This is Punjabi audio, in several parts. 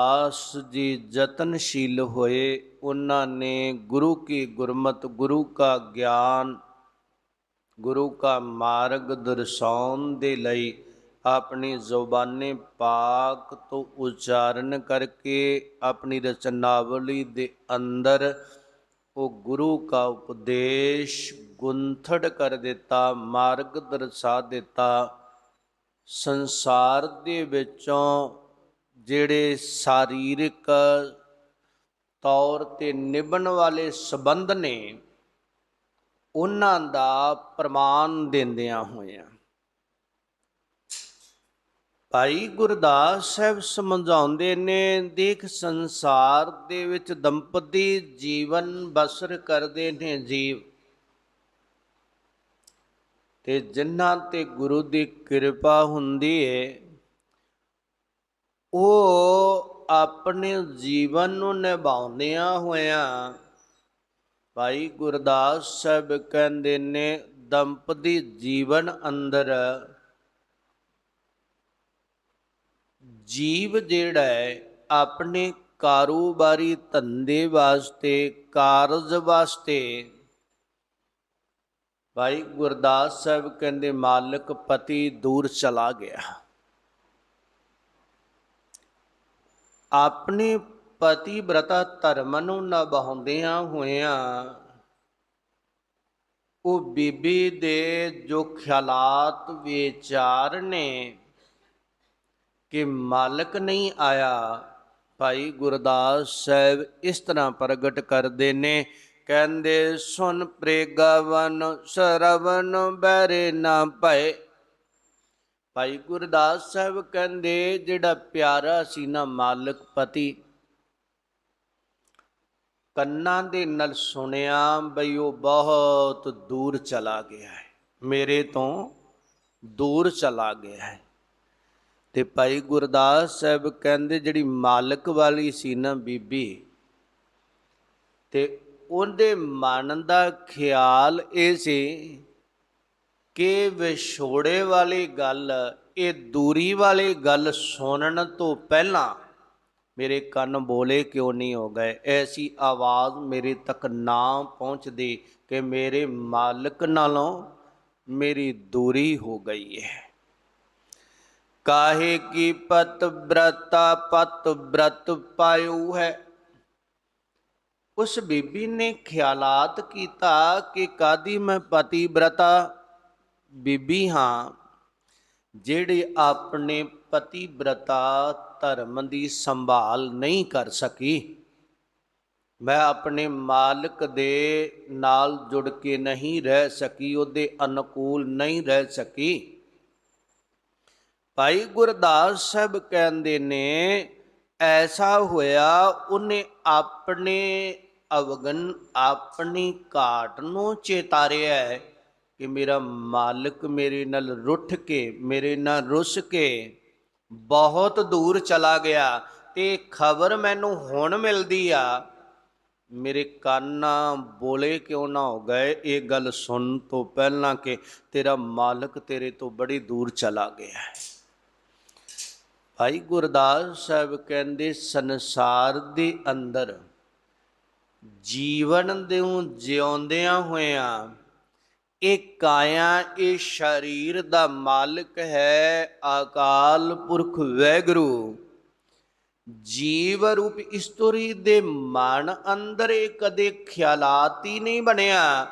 ਆਸ ਜੀ ਯਤਨਸ਼ੀਲ ਹੋਏ, ਉਹਨਾਂ ਨੇ ਗੁਰੂ ਕੀ ਗੁਰਮਤ, ਗੁਰੂ ਕਾ ਗਿਆਨ, ਗੁਰੂ ਕਾ ਮਾਰਗ ਦਰਸਾਉਣ ਦੇ ਲਈ ਆਪਣੀ ਜ਼ੁਬਾਨੇ ਪਾਕ ਤੋਂ ਉਚਾਰਨ ਕਰਕੇ ਆਪਣੀ ਰਚਨਾਵਲੀ ਦੇ ਅੰਦਰ ਉਹ ਗੁਰੂ ਕਾ ਉਪਦੇਸ਼ ਗੁੰਥੜ ਕਰ ਦਿੱਤਾ, ਮਾਰਗ ਦਰਸਾ ਦਿੱਤਾ। ਸੰਸਾਰ ਦੇ ਵਿੱਚੋਂ ਜਿਹੜੇ ਸਰੀਰਕ ਤੌਰ ਤੇ ਨਿਭਣ ਵਾਲੇ ਸਬੰਧ ਨੇ, ਉਹਨਾਂ ਦਾ ਪ੍ਰਮਾਣ ਦਿੰਦਿਆਂ ਹੋਇਆਂ। ਭਾਈ ਗੁਰਦਾਸ ਸਾਹਿਬ ਸਮਝਾਉਂਦੇ ਨੇ, ਦੇਖ ਸੰਸਾਰ ਦੇ ਵਿੱਚ ਦੰਪਤੀ ਜੀਵਨ ਬਸਰ ਕਰਦੇ ਨੇ ਜੀਵ। ਤੇ ਜਿਨ੍ਹਾਂ ਤੇ ਗੁਰੂ ਦੀ ਕਿਰਪਾ ਹੁੰਦੀ ਏ ਉਹ ਆਪਣੇ ਜੀਵਨ ਨੂੰ ਨਿਭਾਉਂਦਿਆਂ ਹੋਇਆਂ ਭਾਈ ਗੁਰਦਾਸ ਸਾਹਿਬ ਕਹਿੰਦੇ ਨੇ, ਦੰਪਤੀ ਜੀਵਨ ਅੰਦਰ ਜੀਵ ਜਿਹੜਾ ਹੈ, ਆਪਣੇ ਕਾਰੋਬਾਰੀ ਧੰਦੇ ਵਾਸਤੇ, ਕਾਰਜ ਵਾਸਤੇ ਭਾਈ ਗੁਰਦਾਸ ਸਾਹਿਬ ਕਹਿੰਦੇ, ਮਾਲਕ ਪਤੀ ਦੂਰ ਚਲਾ ਗਿਆ। ਆਪਣੇ ਪਤੀ ਬ੍ਰਤਾ ਧਰਮ ਨੂੰ ਨਿਭਾਉਂਦਿਆਂ ਹੋਇਆਂ ਉਹ ਬੀਬੀ ਦੇ ਜੋ ਖਿਆਲਾਤ ਵਿਚਾਰ ਨੇ ਕਿ ਮਾਲਕ ਨਹੀਂ ਆਇਆ, ਭਾਈ ਗੁਰਦਾਸ ਸਾਹਿਬ ਇਸ ਤਰ੍ਹਾਂ ਪ੍ਰਗਟ ਕਰਦੇ ਨੇ, ਕਹਿੰਦੇ, ਸੁਨ ਪ੍ਰੇਗਵਨ, ਸਰਵਨ ਬੈਰੇ ਨਾ ਭਏ ਭਾਈ ਗੁਰਦਾਸ ਸਾਹਿਬ ਕਹਿੰਦੇ, ਜਿਹੜਾ ਪਿਆਰਾ ਸੀ ਨਾ ਮਾਲਕ ਪਤੀ। ਕੰਨਾਂ ਦੇ ਨਾਲ ਸੁਣਿਆ ਬਈ ਉਹ ਬਹੁਤ ਦੂਰ ਚਲਾ ਗਿਆ ਹੈ। ਮੇਰੇ ਤੋਂ ਦੂਰ ਚਲਾ ਗਿਆ ਹੈ। ਤੇ ਭਾਈ ਗੁਰਦਾਸ ਸਾਹਿਬ ਕਹਿੰਦੇ, ਜਿਹੜੀ ਮਾਲਕ ਵਾਲੀ ਸੀ ਨਾ ਬੀਬੀ, ਤੇ ਉਹਦੇ ਮਨ ਦਾ ਖਿਆਲ ਇਹ ਸੀ ਕਿ ਵਿਛੋੜੇ ਵਾਲੀ ਗੱਲ, ਇਹ ਦੂਰੀ ਵਾਲੀ ਗੱਲ ਸੁਣਨ ਤੋਂ ਪਹਿਲਾਂ ਮੇਰੇ ਕੰਨ ਬੋਲੇ ਕਿਉਂ ਨਹੀਂ ਹੋ ਗਏ? ਐਸੀ ਆਵਾਜ਼ ਮੇਰੇ ਤੱਕ ਨਾ ਪਹੁੰਚਦੀ ਕਿ ਮੇਰੇ ਮਾਲਕ ਨਾਲੋਂ ਮੇਰੀ ਦੂਰੀ ਹੋ ਗਈ ਹੈ। ਕਾਹੇ ਕੀ ਪਤ ਬ੍ਰਤਾ ਪਤ ਬ੍ਰਤ ਪਾਇਓ ਹੈ? ਉਸ ਬੀਬੀ ਨੇ ਖਿਆਲਾਤ ਕੀਤਾ ਕਿ ਕਾਦੀ ਮੈਂ ਪਤੀ ਬ੍ਰਤਾ? ਬੀਬੀ ਹਾਂ, ਜਿਹੜੀ ਆਪਣੇ ਪਤੀ ਬ੍ਰਤਾ ਧਰਮ ਦੀ ਸੰਭਾਲ ਨਹੀਂ ਕਰ ਸਕੀ, ਮੈਂ ਆਪਣੇ ਮਾਲਕ ਦੇ ਨਾਲ ਜੁੜ ਕੇ ਨਹੀਂ ਰਹਿ ਸਕੀ, ਉਹਦੇ ਅਨੁਕੂਲ ਨਹੀਂ ਰਹਿ ਸਕੀ। ਭਾਈ ਗੁਰਦਾਸ ਸਾਹਿਬ ਕਹਿੰਦੇ ਨੇ, ਐਸਾ ਹੋਇਆ, ਉਹਨੇ ਆਪਣੇ ਅਵਗਨ ਆਪਣੀ ਘਾਟ ਨੂੰ ਚੇਤਾਰਿਆ ਹੈ। ਕਿ ਮੇਰਾ ਮਾਲਕ ਮੇਰੇ ਨਾਲ ਰੁੱਠ ਕੇ, ਮੇਰੇ ਨਾਲ ਰੁੱਸ ਕੇ ਬਹੁਤ ਦੂਰ ਚਲਾ ਗਿਆ ਤੇ ਖਬਰ ਮੈਨੂੰ ਹੁਣ ਮਿਲਦੀ ਆ। ਮੇਰੇ ਕੰਨ ਬੋਲੇ ਕਿਉਂ ਨਾ ਹੋ ਗਏ? ਇਹ ਗੱਲ ਸੁਣ ਤੋਂ ਪਹਿਲਾਂ ਕਿ ਤੇਰਾ ਮਾਲਕ ਤੇਰੇ ਤੋਂ ਬੜੀ ਦੂਰ ਚਲਾ ਗਿਆ ਹੈ। ਭਾਈ ਗੁਰਦਾਸ ਸਾਹਿਬ ਕਹਿੰਦੇ, ਸੰਸਾਰ ਦੇ ਅੰਦਰ ਜੀਵਨ ਦੇ ਜਿਉਂਦਿਆਂ ਹੋਇਆਂ ਇਹ ਕਾਇਆ, ਇਹ ਸਰੀਰ ਦਾ ਮਾਲਕ ਹੈ ਅਕਾਲ ਪੁਰਖ ਵੈਗਰੂ। ਜੀਵ ਰੂਪ ਇਸਤਰੀ ਦੇ ਮਨ ਅੰਦਰ ਇਹ ਕਦੇ ਖਿਆਲਾਤ ਹੀ ਨਹੀਂ ਬਣਿਆ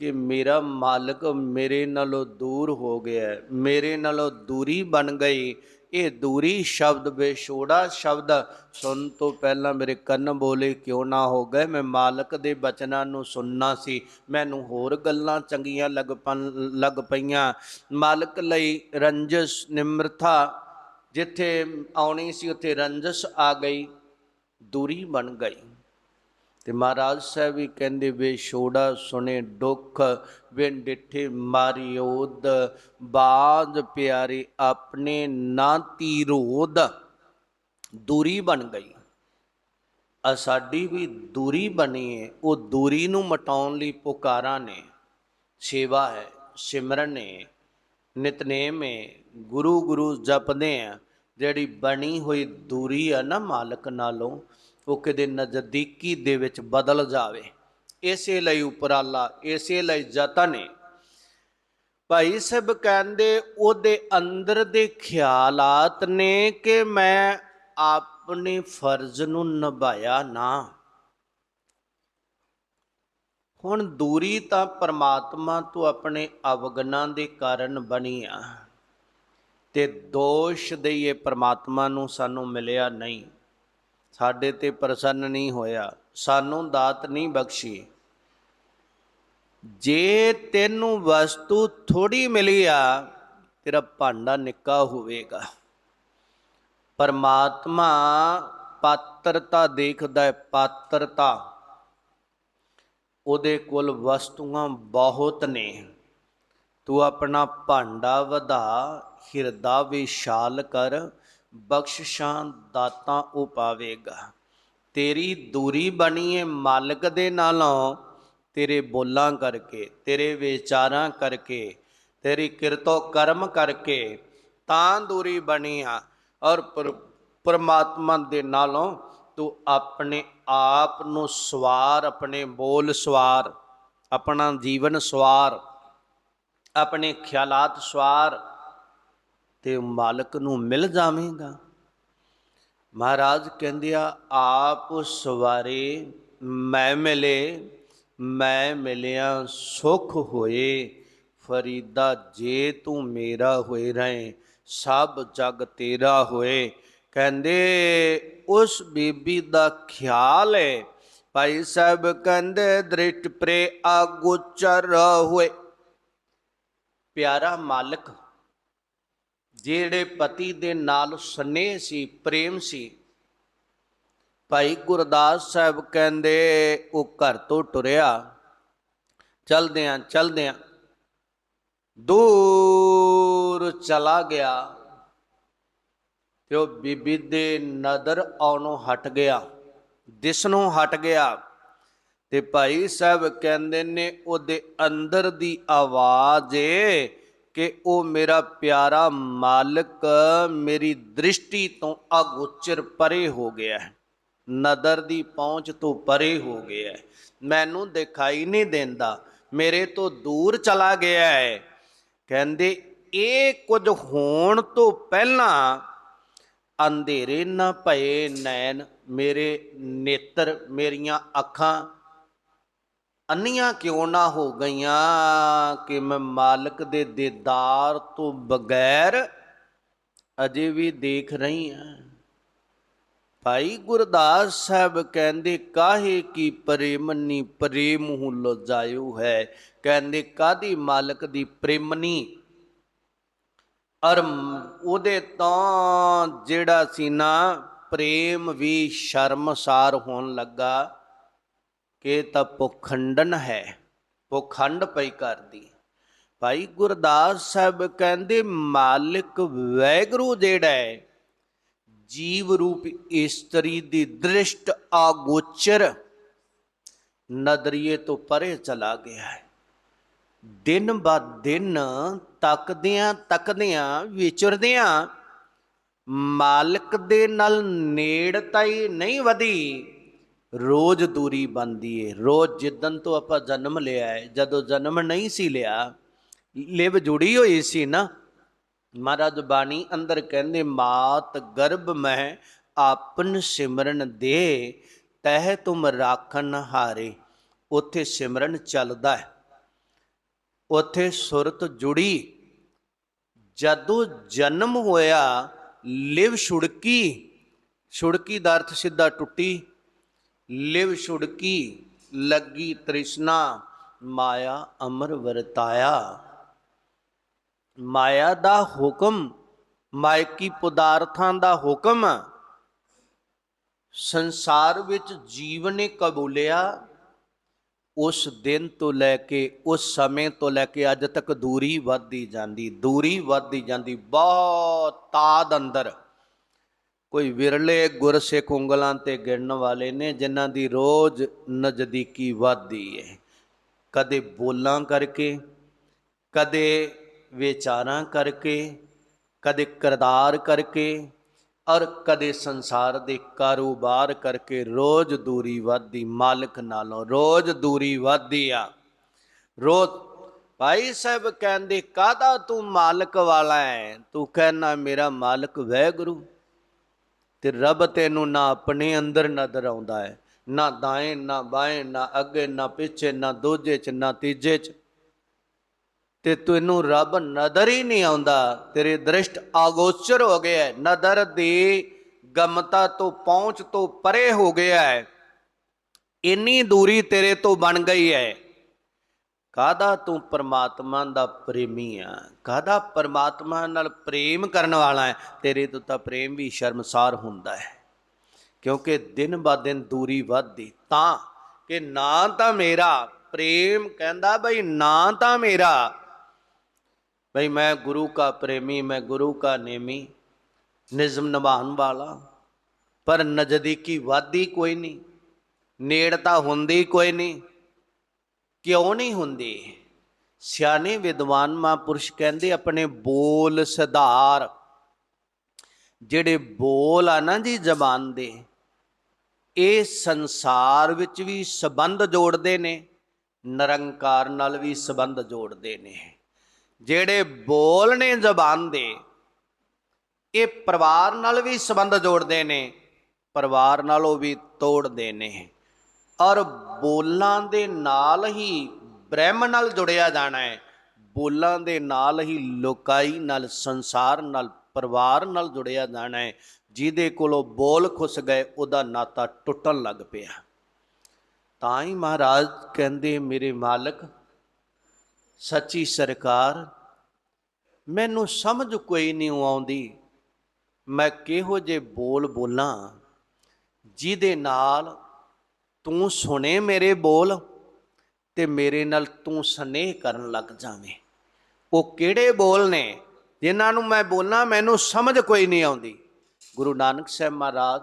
ਕਿ ਮੇਰਾ ਮਾਲਕ ਮੇਰੇ ਨਾਲੋਂ ਦੂਰ ਹੋ ਗਿਆ, ਮੇਰੇ ਨਾਲੋਂ ਦੂਰੀ ਬਣ ਗਈ ਇਹ ਦੂਰੀ ਸ਼ਬਦ ਬੇਛੋੜਾ ਸ਼ਬਦ ਸੁਣ ਤੋਂ ਪਹਿਲਾਂ ਮੇਰੇ ਕੰਨ ਬੋਲੇ ਕਿਉਂ ਨਾ ਹੋ ਗਏ? ਮੈਂ ਮਾਲਕ ਦੇ ਬਚਨਾਂ ਨੂੰ ਸੁਣਨਾ ਸੀ। ਮੈਨੂੰ ਹੋਰ ਗੱਲਾਂ ਚੰਗੀਆਂ ਲੱਗ ਪਨ ਲੱਗ ਪਈਆਂ। ਮਾਲਕ ਲਈ ਰੰਜਸ ਨਿਮਰਤਾ ਜਿੱਥੇ ਆਉਣੀ ਸੀ, ਉੱਥੇ ਰੰਜਸ ਆ ਗਈ। ਦੂਰੀ ਬਣ ਗਈ। ਤੇ ਮਹਾਰਾਜ ਸਾਹਿਬ ਵੀ ਕਹਿੰਦੇ ਵੇ ਛੋੜਾ ਸੁਨੇ ਦੁੱਖ ਵਿਨ ਡਿਠੇ ਮਾਰੀ ਓਦ ਬਾਜ ਪਿਆਰੇ ਆਪਣੇ ਨਾ ਤੀਰੋਦ ਦੂਰੀ ਬਣ ਗਈ। ਆ ਸਾਡੀ ਵੀ ਦੂਰੀ ਬਣੀ ਹੈ ਉਹ ਦੂਰੀ ਨੂੰ ਮਟਾਉਣ ਲਈ ਪੁਕਾਰਾਂ ਨੇ, ਸੇਵਾ ਹੈ, ਸਿਮਰਨ ਹੈ ਨਿਤਨੇਮ ਹੈ ਗੁਰੂ ਗੁਰੂ ਜਪਦੇ ਆ, ਜਿਹੜੀ ਬਣੀ ਹੋਈ ਦੂਰੀ ਆ ਨਾ ਮਾਲਕ ਨਾਲੋਂ ਉਹ ਕਿਤੇ ਨਜ਼ਦੀਕੀ ਦੇ ਵਿੱਚ ਬਦਲ ਜਾਵੇ। ਇਸੇ ਲਈ ਉਪਰਾਲਾ, ਇਸੇ ਲਈ ਯਤਨ ਹੈ ਭਾਈ ਸਾਹਿਬ ਕਹਿੰਦੇ, ਉਹਦੇ ਅੰਦਰ ਦੇ ਖਿਆਲਾਤ ਨੇ ਕਿ ਮੈਂ ਆਪਣੇ ਫਰਜ਼ ਨੂੰ ਨਿਭਾਇਆ ਨਾ। ਹੁਣ ਦੂਰੀ ਤਾਂ ਪਰਮਾਤਮਾ ਤੋਂ ਆਪਣੇ ਅਵਗਨਾਂ ਦੇ ਕਾਰਨ ਬਣੀ ਆ। ਤੇ ਦੋਸ਼ ਦਈਏ ਪਰਮਾਤਮਾ ਨੂੰ ਸਾਨੂੰ ਮਿਲਿਆ ਨਹੀਂ। ਸਾਡੇ ਤੇ ਪ੍ਰਸੰਨ ਨਹੀਂ ਹੋਇਆ, ਸਾਨੂੰ ਦਾਤ ਨਹੀਂ ਬਖਸ਼ੀ। ਜੇ ਤੈਨੂੰ ਵਸਤੂ ਥੋੜੀ ਮਿਲੀ ਆ, ਤੇਰਾ ਭਾਂਡਾ ਨਿੱਕਾ ਹੋਵੇਗਾ। ਪਰਮਾਤਮਾ ਪਾਤਰਤਾ ਦੇਖਦਾ ਹੈ, ਪਾਤਰਤਾ। ਉਹਦੇ ਕੋਲ ਵਸਤੂਆਂ ਬਹੁਤ ਨੇ। ਤੂੰ ਆਪਣਾ ਭਾਂਡਾ ਵਧਾ, ਹਿਰਦਾ ਵਿਸ਼ਾਲ ਕਰ ਬਖਸ਼ਿਸ਼ਾਂ ਦਾਤਾਂ ਉਹ ਪਾਵੇਗਾ। ਤੇਰੀ ਦੂਰੀ ਬਣੀ ਏ ਮਾਲਕ ਦੇ ਨਾਲੋਂ, ਤੇਰੇ ਬੋਲਾਂ ਕਰਕੇ, ਤੇਰੇ ਵਿਚਾਰਾਂ ਕਰਕੇ, ਤੇਰੀ ਕਿਰਤੋ ਕਰਮ ਕਰਕੇ ਤਾਂ ਦੂਰੀ ਬਣੀ ਆ ਔਰ ਪਰਮਾਤਮਾ ਦੇ ਨਾਲੋਂ ਤੂੰ ਆਪਣੇ ਆਪ ਨੂੰ ਸਵਾਰ, ਆਪਣੇ ਬੋਲ ਸਵਾਰ, ਆਪਣਾ ਜੀਵਨ ਸਵਾਰ, ਆਪਣੇ ਖਿਆਲਾਤ ਸਵਾਰ ਤੇ ਮਾਲਕ ਨੂੰ ਮਿਲ ਜਾਵੇਂਗਾ। ਮਹਾਰਾਜ ਕਹਿੰਦੇ ਆ, ਆਪ ਸਵਾਰੇ ਮੈਂ ਮਿਲੇ, ਮੈਂ ਮਿਲਿਆ ਸੁਖ ਹੋਏ, ਫਰੀਦਾ ਜੇ ਤੂੰ ਮੇਰਾ ਹੋਏ ਰਹੇ ਸਭ ਜਗ ਤੇਰਾ ਹੋਏ। ਕਹਿੰਦੇ, ਉਸ ਬੀਬੀ ਦਾ ਖਿਆਲ ਹੈ ਭਾਈ ਸਾਹਿਬ ਕਹਿੰਦੇ, ਦ੍ਰਿਸ਼ਟ ਪ੍ਰੇ ਆਗੋਚਰ ਹੋਏ ਪਿਆਰਾ ਮਾਲਕ ਜਿਹੜੇ ਪਤੀ ਦੇ ਨਾਲ ਸਨੇਹ ਸੀ, ਪ੍ਰੇਮ ਸੀ, ਭਾਈ ਗੁਰਦਾਸ ਸਾਹਿਬ ਕਹਿੰਦੇ, ਉਹ ਘਰ ਤੋਂ ਟੁਰਿਆ। ਚਲਦਿਆਂ ਚਲਦਿਆਂ ਦੂਰ ਚਲਾ ਗਿਆ ਤੇ ਉਹ ਬੀਬੀ ਦੇ ਨਦਰ ਆਉਣੋਂ ਹਟ ਗਿਆ, ਦਿਸਣੋਂ ਹਟ ਗਿਆ ਤੇ ਭਾਈ ਸਾਹਿਬ ਕਹਿੰਦੇ ਨੇ, ਉਹਦੇ ਅੰਦਰ ਦੀ ਆਵਾਜ਼ ਏ ਕਿ ਉਹ ਮੇਰਾ ਪਿਆਰਾ ਮਾਲਕ ਮੇਰੀ ਦ੍ਰਿਸ਼ਟੀ ਤੋਂ ਅਗੋਚਰ ਪਰੇ ਹੋ ਗਿਆ ਹੈ। ਨਦਰ ਦੀ ਪਹੁੰਚ ਤੋਂ ਪਰੇ ਹੋ ਗਿਆ ਹੈ। ਮੈਨੂੰ ਦਿਖਾਈ ਨਹੀਂ ਦਿੰਦਾ। ਮੇਰੇ ਤੋਂ ਦੂਰ ਚਲਾ ਗਿਆ ਹੈ। ਕਹਿੰਦੇ, ਇਹ ਕੁਝ ਹੋਣ ਤੋਂ ਪਹਿਲਾਂ ਅੰਧੇਰੇ ਨਾ ਭਏ ਨੈਣ, ਮੇਰੇ ਨੇਤਰ ਮੇਰੀਆਂ ਅੱਖਾਂ ਅੰਨੀਆਂ ਕਿਉਂ ਨਾ ਹੋ ਗਈਆਂ ਕਿ ਮੈਂ ਮਾਲਕ ਦੇ ਦੀਦਾਰ ਤੋਂ ਬਗੈਰ ਅਜੇ ਵੀ ਦੇਖ ਰਹੀ ਹਾਂ। ਭਾਈ ਗੁਰਦਾਸ ਸਾਹਿਬ ਕਹਿੰਦੇ, ਕਾਹੇ ਕੀ ਪ੍ਰੇਮਨੀ ਪ੍ਰੇਮ ਹੂ ਲਜਾਇਓ ਹੈ। ਕਹਿੰਦੇ ਕਾਦੀ ਮਾਲਕ ਦੀ ਪ੍ਰੇਮਨੀ ਅਰ ਉਹਦੇ ਤੋਂ ਜਿਹੜਾ ਸੀ ਨਾ, ਪ੍ਰੇਮ ਵੀ ਸ਼ਰਮਸਾਰ ਹੋਣ ਲੱਗਾ। ਕਿ ਤਾਂ ਪੋਖੰਡਨ ਹੈ। ਪੋਖੰਡ ਪਈ ਕਰਦੀ ਭਾਈ ਗੁਰਦਾਸ ਸਾਹਿਬ ਕਹਿੰਦੇ, ਮਾਲਿਕ ਵੈਗਰੂ ਜਿਹੜਾ ਹੈ, ਜੀਵ ਰੂਪ ਇਸਤਰੀ ਦੀ ਦ੍ਰਿਸ਼ਟ ਆਗੋਚਰ ਨਦਰੀਏ ਤੋਂ ਪਰੇ ਚਲਾ ਗਿਆ ਹੈ। ਦਿਨ ਬਾ ਦਿਨ ਤੱਕਦਿਆਂ ਤੱਕਦਿਆਂ ਵਿਚਰਦਿਆਂ ਮਾਲਕ ਦੇ ਨਾਲ ਨੇੜਤਾ ਹੀ ਨਹੀਂ ਵਧੀ। ਰੋਜ਼ ਦੂਰੀ ਬੰਦੀ ਏ। ਰੋਜ਼ ਜਿੱਦਨ ਤੋਂ ਆਪਾਂ ਜਨਮ ਲਿਆ ਹੈ ਜਦੋਂ ਜਨਮ ਨਹੀਂ ਸੀ ਲਿਆ, ਲਿਵ ਜੁੜੀ ਹੋਈ ਸੀ ਨਾ, ਮਹਾਰਾਜ ਬਾਣੀ ਅੰਦਰ ਕਹਿੰਦੇ, ਮਾਤ ਗਰਭ ਮੈਂ ਆਪਨ ਸਿਮਰਨ ਦੇ, ਤਹਿ ਤੁਮ ਰਾਖਨ ਹਾਰੇ। ਉੱਥੇ ਸਿਮਰਨ ਚੱਲਦਾ ਹੈ ਉੱਥੇ ਸੁਰਤ ਜੁੜੀ। ਜਦੋਂ ਜਨਮ ਹੋਇਆ, ਲਿਵ ਛੁੜਕੀ ਛੁੜਕੀ ਦਾ ਅਰਥ ਸਿੱਧਾ ਟੁੱਟੀ। ਲਿਵ ਛੁੜਕੀ ਲੱਗੀ ਤ੍ਰਿਸ਼ਨਾ, ਮਾਇਆ ਅਮਰ ਵਰਤਾਇਆ। ਮਾਇਆ ਦਾ ਹੁਕਮ, ਮਾਇਕੀ ਪਦਾਰਥਾਂ ਦਾ ਹੁਕਮ, ਸੰਸਾਰ ਵਿੱਚ ਜੀਵ ਨੇ ਕਬੂਲਿਆ, ਉਸ ਦਿਨ ਤੋਂ ਲੈ ਕੇ, ਉਸ ਸਮੇਂ ਤੋਂ ਲੈ ਕੇ ਅੱਜ ਤੱਕ ਦੂਰੀ ਵੱਧਦੀ ਜਾਂਦੀ, ਦੂਰੀ ਵੱਧਦੀ ਜਾਂਦੀ, ਬਹੁਤ ਤਾਦ ਅੰਦਰ। ਕੋਈ ਵਿਰਲੇ ਗੁਰਸਿੱਖ ਉਂਗਲਾਂ ਤੇ ਗਿਣਨ ਵਾਲੇ ਨੇ, ਜਿਨ੍ਹਾਂ ਦੀ ਰੋਜ਼ ਨਜ਼ਦੀਕੀ ਵੱਧਦੀ ਹੈ ਕਦੇ ਬੋਲਾਂ ਕਰਕੇ, ਕਦੇ ਵਿਚਾਰਾਂ ਕਰਕੇ, ਕਦੇ ਕਰਦਾਰ ਕਰਕੇ, ਔਰ ਕਦੇ ਸੰਸਾਰ ਦੇ ਕਾਰੋਬਾਰ ਕਰਕੇ ਰੋਜ਼ ਦੂਰੀ ਵੱਧਦੀ ਮਾਲਕ ਨਾਲੋਂ ਰੋਜ਼ ਦੂਰੀ ਵੱਧਦੀ ਆ। ਰੋਜ਼, ਭਾਈ ਸਾਹਿਬ ਕਹਿੰਦੇ ਕਾਦਾ ਤੂੰ ਮਾਲਕ ਵਾਲਾ ਹੈ ਤੂੰ ਕਹਿਣਾ, ਮੇਰਾ ਮਾਲਕ ਵਹਿਗੁਰੂ ਤੇ ਰੱਬ ਤੈਨੂੰ ਨਾ ਆਪਣੇ ਅੰਦਰ ਨਜ਼ਰ ਆਉਂਦਾ ਹੈ, ਨਾ ਦਾएं ਨਾ ਬਾਏ, ਨਾ ਅੱਗੇ, ਨਾ ਪਿੱਛੇ, ਨਾ ਦੂਜੇ ਚ, ਨਾ ਤੀਜੇ ਚ। ਤੇ ਤੈਨੂੰ ਰੱਬ ਨਜ਼ਰ ਹੀ ਨਹੀਂ ਆਉਂਦਾ। ਤੇਰੇ ਦ੍ਰਿਸ਼ਟ ਆਗੋਚਰ ਹੋ ਗਿਆ ਹੈ। ਨਜ਼ਰ ਦੀ ਗਮਤਾ ਤੋਂ ਪਹੁੰਚ ਤੋਂ ਪਰੇ ਹੋ ਗਿਆ ਹੈ। ਇੰਨੀ ਦੂਰੀ ਤੇਰੇ ਤੋਂ ਬਣ ਗਈ ਹੈ। ਕਾਦਾ ਤੂੰ ਪਰਮਾਤਮਾ ਦਾ ਪ੍ਰੇਮੀ ਆ? ਕਾਦਾ ਪਰਮਾਤਮਾ ਨਾਲ ਪ੍ਰੇਮ ਕਰਨ ਵਾਲਾ ਹੈ? ਤੇਰੇ ਤੋਂ ਤਾਂ ਪ੍ਰੇਮ ਵੀ ਸ਼ਰਮਸਾਰ ਹੁੰਦਾ ਹੈ। ਕਿਉਂਕਿ ਦਿਨ ਬਾ ਦਿਨ ਦੂਰੀ ਵੱਧਦੀ। ਤਾਂ ਕਿ ਨਾ ਤਾਂ ਮੇਰਾ ਪ੍ਰੇਮ ਕਹਿੰਦਾ ਬਈ ਨਾ ਤਾਂ ਮੇਰਾ। ਬਈ ਮੈਂ ਗੁਰੂ ਕਾ ਪ੍ਰੇਮੀ, ਮੈਂ ਗੁਰੂ ਕਾ ਨੇਮੀ, ਨਿਜ਼ਮ ਨਿਭਾਉਣ ਵਾਲਾ। ਪਰ ਨਜ਼ਦੀਕੀ ਵਾਦੀ ਕੋਈ ਨਹੀਂ। ਨੇੜਤਾ ਹੁੰਦੀ ਕੋਈ ਨਹੀਂ। ਕਿਉਂ ਨਹੀਂ ਹੁੰਦੀ? ਸਿਆਣੇ ਵਿਦਵਾਨ ਮਹਾਂਪੁਰਸ਼ ਕਹਿੰਦੇ ਆਪਣੇ ਬੋਲ ਸੁਧਾਰ। ਜਿਹੜੇ ਬੋਲ ਆ ਨਾ ਜੀ ਜ਼ਬਾਨ ਦੇ, ਇਹ ਸੰਸਾਰ ਵਿੱਚ ਵੀ ਸਬੰਧ ਜੋੜਦੇ ਨੇ, ਨਿਰੰਕਾਰ ਨਾਲ ਵੀ ਸਬੰਧ ਜੋੜਦੇ ਨੇ। ਜਿਹੜੇ ਬੋਲ ਨੇ ਜ਼ਬਾਨ ਦੇ, ਇਹ ਪਰਿਵਾਰ ਨਾਲ ਵੀ ਸਬੰਧ ਜੋੜਦੇ ਨੇ, ਪਰਿਵਾਰ ਨਾਲੋਂ ਵੀ ਤੋੜਦੇ ਨੇ। ਔਰ ਬੋਲਾਂ ਦੇ ਨਾਲ ਹੀ ਬ੍ਰਹਮ ਨਾਲ ਜੁੜਿਆ ਜਾਣਾ ਹੈ। ਬੋਲਾਂ ਦੇ ਨਾਲ ਹੀ ਲੋਕਾਈ ਨਾਲ, ਸੰਸਾਰ ਨਾਲ, ਪਰਿਵਾਰ ਨਾਲ ਜੁੜਿਆ ਜਾਣਾ ਹੈ। ਜਿਹਦੇ ਕੋਲੋਂ ਬੋਲ ਖੁੱਸ ਗਏ, ਉਹਦਾ ਨਾਤਾ ਟੁੱਟਣ ਲੱਗ ਪਿਆ। ਤਾਂ ਹੀ ਮਹਾਰਾਜ ਕਹਿੰਦੇ, ਮੇਰੇ ਮਾਲਕ, ਸੱਚੀ ਸਰਕਾਰ, ਮੈਨੂੰ ਸਮਝ ਕੋਈ ਨਹੀਂ ਆਉਂਦੀ। ਮੈਂ ਕਿਹੋ ਜੇ ਬੋਲ ਬੋਲਾਂ, ਜਿਹਦੇ ਨਾਲ ਤੂੰ ਸੁਣੇ ਮੇਰੇ ਬੋਲ ਤੇ ਮੇਰੇ ਨਾਲ ਤੂੰ ਸਨੇਹ ਕਰਨ ਲੱਗ ਜਾਵੇਂ। ਉਹ ਕਿਹੜੇ ਬੋਲ ਨੇ ਜਿਨ੍ਹਾਂ ਨੂੰ ਮੈਂ ਬੋਲਾਂ ਮੈਨੂੰ ਸਮਝ ਕੋਈ ਨਹੀਂ ਆਉਂਦੀ। ਗੁਰੂ ਨਾਨਕ ਸਾਹਿਬ ਮਹਾਰਾਜ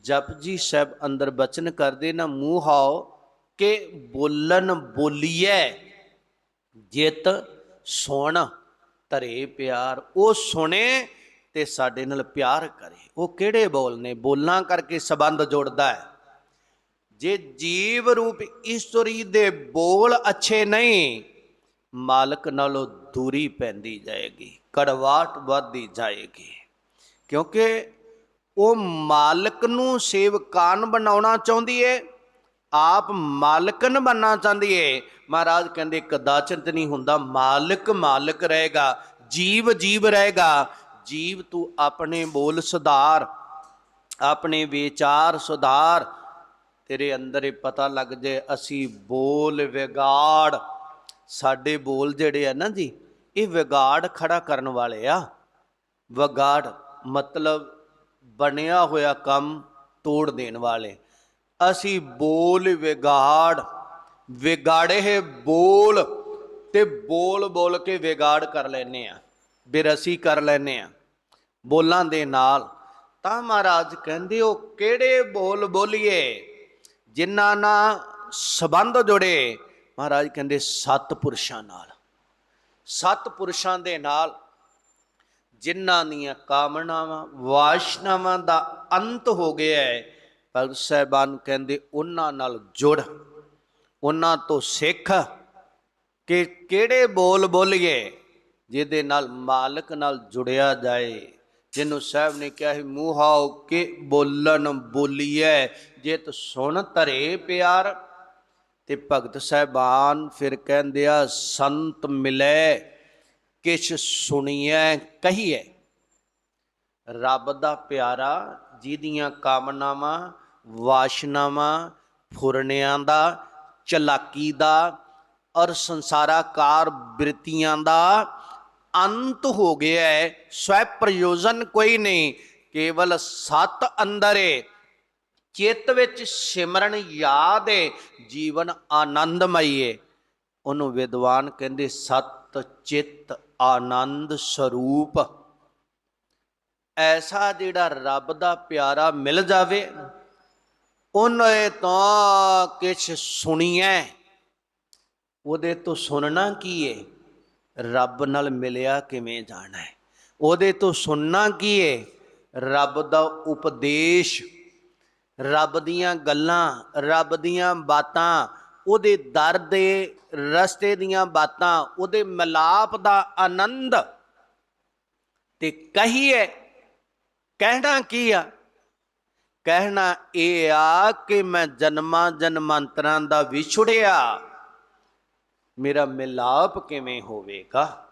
ਜਪਜੀ ਸਾਹਿਬ ਅੰਦਰ ਬਚਨ ਕਰਦੇ ਨਾ, ਮੂੰਹ ਹਾਓ ਕਿ ਬੋਲਨ ਬੋਲੀਐ, ਜਿਤ ਸੁਣ ਧਰੇ ਪਿਆਰ। ਉਹ ਸੁਣੇ ਤੇ ਸਾਡੇ ਨਾਲ ਪਿਆਰ ਕਰੇ। ਉਹ ਕਿਹੜੇ ਬੋਲ ਨੇ? ਬੋਲਾਂ ਕਰਕੇ ਸਬੰਧ ਜੋੜਦਾ ਹੈ। ਜੇ ਜੀਵ ਰੂਪ ਈਸ਼ਵਰੀ ਦੇ ਬੋਲ ਅੱਛੇ ਨਹੀਂ, ਮਾਲਕ ਨਾਲੋਂ ਦੂਰੀ ਪੈਂਦੀ ਜਾਏਗੀ ਕੜਵਾਟ ਵੱਧਦੀ ਜਾਏਗੀ। ਕਿਉਂਕਿ ਉਹ ਮਾਲਕ ਨੂੰ ਸੇਵਕਾਨ ਬਣਾਉਣਾ ਚਾਹੁੰਦੀ ਏ, ਆਪ ਮਾਲਕਨ ਬਣਨਾ ਚਾਹੁੰਦੀ ਏ। ਮਹਾਰਾਜ ਕਹਿੰਦੇ ਕਦਾਚਿਤ ਨਹੀਂ ਹੁੰਦਾ, ਮਾਲਕ ਮਾਲਕ ਰਹੇਗਾ, ਜੀਵ ਜੀਵ ਰਹੇਗਾ। ਜੀਵ ਤੂੰ ਆਪਣੇ ਬੋਲ ਸੁਧਾਰ, ਆਪਣੇ ਵਿਚਾਰ ਸੁਧਾਰ ਤੇਰੇ ਅੰਦਰ ਇਹ ਪਤਾ ਲੱਗ ਜੇ ਅਸੀਂ ਬੋਲ ਵਿਗਾੜ। ਸਾਡੇ ਬੋਲ ਜਿਹੜੇ ਆ ਨਾ ਜੀ, ਇਹ ਵਿਗਾੜ ਖੜਾ ਕਰਨ ਵਾਲੇ ਆ। ਵਿਗਾੜ ਮਤਲਬ ਬਣਿਆ ਹੋਇਆ ਕੰਮ ਤੋੜ ਦੇਣ ਵਾਲੇ। ਅਸੀਂ ਬੋਲ ਵਿਗਾੜ, ਵਿਗਾੜੇ ਬੋਲ ਤੇ ਬੋਲ ਬੋਲ ਕੇ ਵਿਗਾੜ ਕਰ ਲੈਨੇ ਆ। ਬਿਰਸੀ ਕਰ ਲੈਨੇ ਆ, ਬੋਲਾਂ ਦੇ ਨਾਲ। ਤਾਂ ਮਹਾਰਾਜ ਕਹਿੰਦੇ, ਉਹ ਕਿਹੜੇ ਬੋਲ ਬੋਲੀਏ? ਜਿਨ੍ਹਾਂ ਨਾਲ ਸਬੰਧ ਜੁੜੇ, ਮਹਾਰਾਜ ਕਹਿੰਦੇ ਸੱਤ ਪੁਰਸ਼ਾਂ ਨਾਲ। ਸੱਤ ਪੁਰਸ਼ਾਂ ਦੇ ਨਾਲ ਜਿਨ੍ਹਾਂ ਦੀਆਂ ਕਾਮਨਾਵਾਂ, ਵਾਸ਼ਨਾਵਾਂ ਦਾ ਅੰਤ ਹੋ ਗਿਆ ਹੈ, ਭਗਤ ਸਾਹਿਬਾਨ ਕਹਿੰਦੇ ਉਹਨਾਂ ਨਾਲ ਜੁੜ, ਉਹਨਾਂ ਤੋਂ ਸਿੱਖ ਕਿ ਕਿਹੜੇ ਬੋਲ ਬੋਲੀਏ, ਜਿਹਦੇ ਨਾਲ ਮਾਲਕ ਨਾਲ ਜੁੜਿਆ ਜਾਏ। ਜਿਹਨੂੰ ਸਾਹਿਬ ਨੇ ਕਿਹਾ ਹੈ ਮੂਹਾਉ ਕੇ ਬੋਲਣ ਬੋਲੀਐ, ਜੇ ਤ ਸੁਣ ਧਰੇ ਪਿਆਰ। ਤੇ ਭਗਤ ਸਾਹਿਬਾਨ ਫਿਰ ਕਹਿੰਦੇ ਆ, ਸੰਤ ਮਿਲੈ, ਕਿਛ ਸੁਣੀਐ, ਕਹੀਐ। ਰੱਬ ਦਾ ਪਿਆਰਾ, ਜਿਹਦੀਆਂ ਕਾਮਨਾਵਾਂ, ਵਾਸ਼ਨਾਵਾਂ, ਫੁਰਨਿਆਂ ਦਾ, ਚਲਾਕੀ ਦਾ, ਔਰ ਸੰਸਾਰਾਕਾਰ ਬ੍ਰਿਤੀਆਂ ਦਾ ਅੰਤ ਹੋ ਗਿਆ ਹੈ। ਸਵੈ ਪ੍ਰਯੋਜਨ ਕੋਈ ਨਹੀਂ, ਕੇਵਲ ਸਤ ਅੰਦਰੇ ਚਿੱਤ ਵਿੱਚ ਸਿਮਰਨ ਯਾਦ ਹੈ ਜੀਵਨ ਆਨੰਦਮਈ ਹੈ ਉਹਨੂੰ ਵਿਦਵਾਨ ਕਹਿੰਦੇ ਸਤ ਚਿੱਤ ਆਨੰਦ ਸਰੂਪ। ਐਸਾ ਜਿਹੜਾ ਰੱਬ ਦਾ ਪਿਆਰਾ ਮਿਲ ਜਾਵੇ, ਉਹਨੇ ਤਾਂ ਕਿਛ ਸੁਣੀਐ। ਉਹਦੇ ਤੋਂ ਸੁਣਨਾ ਕੀ ਏ? ਰੱਬ ਨਾਲ ਮਿਲਿਆ ਕਿਵੇਂ ਜਾਣਾ ਹੈ? ਉਹਦੇ ਤੋਂ ਸੁਣਨਾ ਕੀ ਹੈ ਰੱਬ ਦਾ ਉਪਦੇਸ਼, ਰੱਬ ਦੀਆਂ ਗੱਲਾਂ, ਰੱਬ ਦੀਆਂ ਬਾਤਾਂ, ਉਹਦੇ ਦਰ ਦੇ, ਰਸਤੇ ਦੀਆਂ ਬਾਤਾਂ, ਉਹਦੇ ਮਿਲਾਪ ਦਾ ਆਨੰਦ। ਤੇ ਕਹੀਏ, ਕਹਿਣਾ ਕੀ ਆ? ਕਹਿਣਾ ਇਹ ਆ ਕਿ ਮੈਂ ਜਨਮਾਂ ਜਨਮਾਂਤਰਾਂ ਦਾ ਵਿਛੜਿਆ ਮੇਰਾ ਮਿਲਾਪ ਕਿਵੇਂ ਹੋਵੇਗਾ?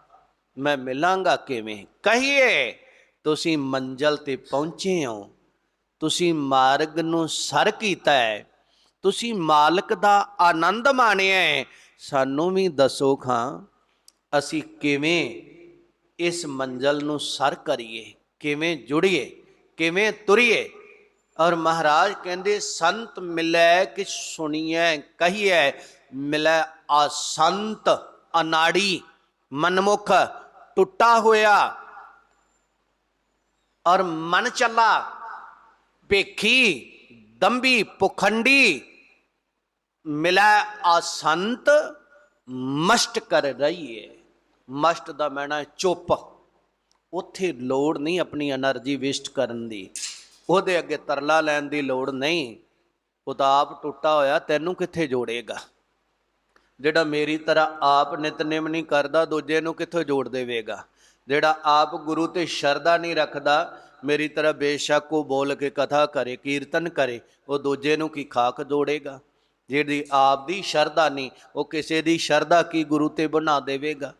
ਮੈਂ ਮਿਲਾਂਗਾ ਕਿਵੇਂ? ਕਹੀਏ, ਤੁਸੀਂ ਮੰਜ਼ਲ ਤੇ ਪਹੁੰਚੇ ਹੋ। ਤੁਸੀਂ ਮਾਰਗ ਨੂੰ ਸਰ ਕੀਤਾ ਹੈ। ਤੁਸੀਂ ਮਾਲਕ ਦਾ ਆਨੰਦ ਮਾਣਿਆ ਹੈ। ਸਾਨੂੰ ਵੀ ਦੱਸੋ ਖਾਂ, ਅਸੀਂ ਕਿਵੇਂ ਇਸ ਮੰਜ਼ਲ ਨੂੰ ਸਰ ਕਰੀਏ? ਕਿਵੇਂ ਜੁੜੀਏ? ਕਿਵੇਂ ਤੁਰੀਏ? ਔਰ ਮਹਾਰਾਜ ਕਹਿੰਦੇ, ਸੰਤ ਮਿਲੈ ਕਿ ਸੁਣੀਐ, ਕਹੀਐ, ਮਿਲੈ ਅਸੰਤ ਅਨਾੜੀ, ਮਨਮੁਖ ਟੁੱਟਾ ਹੋਇਆ। ਔਰ ਮਨ ਚੱਲਾ, ਭੇਖੀ, ਦੰਬੀ, ਪੁਖੰਡੀ, ਮਿਲਾ ਅਸੰਤ ਮਸ਼ਟ ਕਰ ਰਹੀਏ। ਮਸ਼ਟ ਦਾ ਮੈਣਾ ਚੁੱਪ। ਉੱਥੇ ਲੋੜ ਨਹੀਂ ਆਪਣੀ એનર્ਜੀ ਵੇਸਟ ਕਰਨ ਦੀ। ਉਹਦੇ ਅੱਗੇ ਤਰਲਾ ਲੈਣ ਦੀ ਲੋੜ ਨਹੀਂ। ਉਹ ਟੁੱਟਾ ਹੋਇਆ, ਤੈਨੂੰ ਕਿੱਥੇ ਜੋੜੇਗਾ? ਜਿਹੜਾ ਮੇਰੀ ਤਰ੍ਹਾਂ ਆਪ ਨਿਤਨੇਮ ਨਹੀਂ ਕਰਦਾ, ਦੂਜੇ ਨੂੰ ਕਿੱਥੋਂ ਜੋੜ ਦੇਵੇਗਾ? ਜਿਹੜਾ ਆਪ ਗੁਰੂ ਤੇ ਸ਼ਰਧਾ ਨਹੀਂ ਰੱਖਦਾ, ਮੇਰੀ ਤਰ੍ਹਾਂ ਬੇਸ਼ੱਕ ਉਹ ਬੋਲ ਕੇ ਕਥਾ ਕਰੇ, ਕੀਰਤਨ ਕਰੇ, ਉਹ ਦੂਜੇ ਨੂੰ ਕੀ ਖਾਕ ਜੋੜੇਗਾ? ਜਿਹੜੀ ਆਪ ਦੀ ਸ਼ਰਧਾ ਨਹੀਂ, ਉਹ ਕਿਸੇ ਦੀ ਸ਼ਰਧਾ ਕੀ ਗੁਰੂ ਤੇ ਬਣਾ ਦੇਵੇਗਾ?